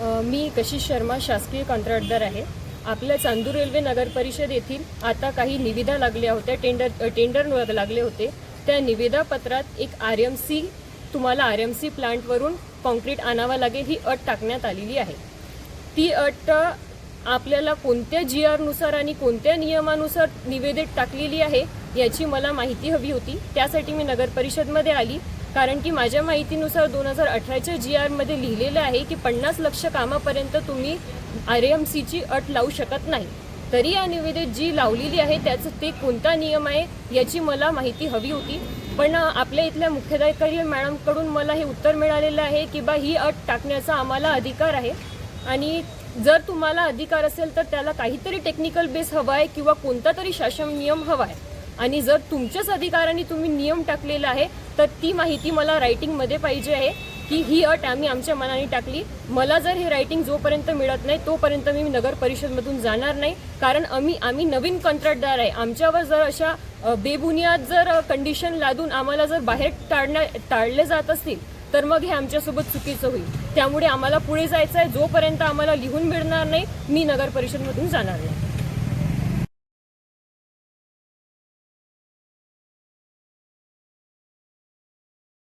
मी कशिश शर्मा शासकीय कंत्राटदार आहे. आपल्या चांदूर रेल्वे नगर परिषद येथील आता काही निविदा लागल्या होत्या टेंडर टेंडर लागले होते. त्या निविदा पत्रात एक आर एम सी तुम्हाला आर एम सी प्लांटवरून कॉन्क्रीट आणावा लागेल ही अट टाकण्यात आलेली आहे. ती अट आपल्याला कोणत्या जी आरनुसार आणि कोणत्या नियमानुसार निवेदित टाकलेली आहे याची मला माहिती हवी होती. त्यासाठी मी नगर परिषदमध्ये आली कारण की माझ्या माहितीनुसार दोन हजार अठराच्या जी आरमध्ये लिहिलेलं आहे की पन्नास लक्ष कामापर्यंत तुम्ही आर एम सीची अट लावू शकत नाही. तरी या निवेदित जी लावलेली आहे त्याचं ते कोणता नियम आहे याची मला माहिती हवी होती. पण आपल्या इथल्या मुख्याधिकारी मॅडमकडून मला हे उत्तर मिळालेलं आहे की बा ही अट टाकण्याचा आम्हाला अधिकार आहे. आणि जर तुम्हाला अधिकार असेल तर त्याला काहीतरी टेक्निकल बेस हवा आहे किंवा कोणता तरी शासन नियम हवा आहे आणि जर तुमच्याच अधिकाराने तुम्ही नियम टाकलेला आहे तर ती माहिती मला रायटिंगमध्ये पाहिजे आहे की ही अट आम्ही आमच्या मनाने टाकली. मला जर ही रायटिंग जोपर्यंत मिळत नाही तोपर्यंत मी नगर परिषदमधून जाणार नाही. कारण आम्ही आम्ही नवीन कंत्राटदार आहे. आमच्यावर जर अशा बेबुनियाद जर कंडिशन लादून आम्हाला जर बाहेर टाळण्या टाळले जात असतील तर मग हे आमच्यासोबत चुकीचं होईल. त्यामुळे आम्हाला पुढे जायचं आहे जोपर्यंत आम्हाला लिहून मिळणार नाही मी नगर परिषदमधून जाणार नाही.